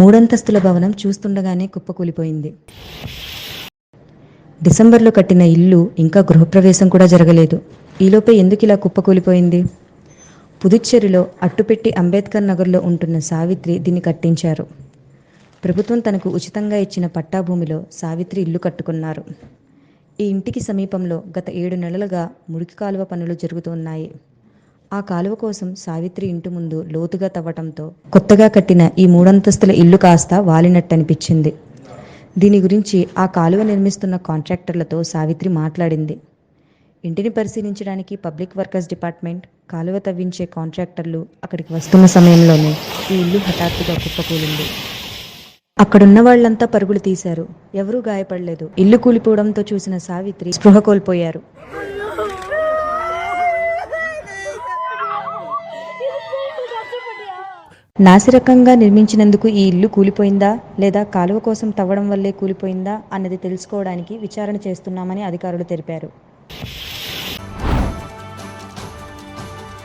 మూడంతస్తుల భవనం చూస్తుండగానే కుప్పకూలిపోయింది డిసెంబర్లో కట్టిన ఇల్లు ఇంకా గృహప్రవేశం కూడా జరగలేదు. ఈలోపే ఎందుకు ఇలా కుప్పకూలిపోయింది పుదుచ్చేరిలో అట్టుపెట్టి అంబేద్కర్ నగర్లో ఉంటున్న సావిత్రి దీన్ని కట్టించారు. ప్రభుత్వం తనకు ఉచితంగా ఇచ్చిన పట్టాభూమిలో సావిత్రి ఇల్లు కట్టుకున్నారు. ఈ ఇంటికి సమీపంలో గత ఏడు నెలలుగా మురికి కాలువ పనులు జరుగుతున్నాయి ఆ కాలువ కోసం సావిత్రి ఇంటి ముందు లోతుగా తవ్వటంతో కొత్తగా కట్టిన ఈ మూడంతస్తుల ఇల్లు కాస్త వాలినట్టనిపించింది. దీని గురించి ఆ కాలువ నిర్మిస్తున్న కాంట్రాక్టర్లతో సావిత్రి మాట్లాడింది. ఇంటిని పరిశీలించడానికి పబ్లిక్ వర్కర్స్ డిపార్ట్మెంట్ కాలువ తవ్వించే కాంట్రాక్టర్లు అక్కడికి వస్తున్న సమయంలోనే ఈ ఇల్లు హఠాత్తుగా కుప్పకూలింది. అక్కడున్న వాళ్ళంతా పరుగులు తీశారు. ఎవరూ గాయపడలేదు. ఇల్లు కూలిపోవడంతో చూసిన సావిత్రి స్పృహ కోల్పోయారు. నాసిరకంగా నిర్మించినందుకు ఈ ఇల్లు కూలిపోయిందా? లేదా కాలువ కోసం తవ్వడం వల్లే కూలిపోయిందా? అన్నది తెలుసుకోవడానికి విచారణ చేస్తున్నామని అధికారులు తెలిపారు.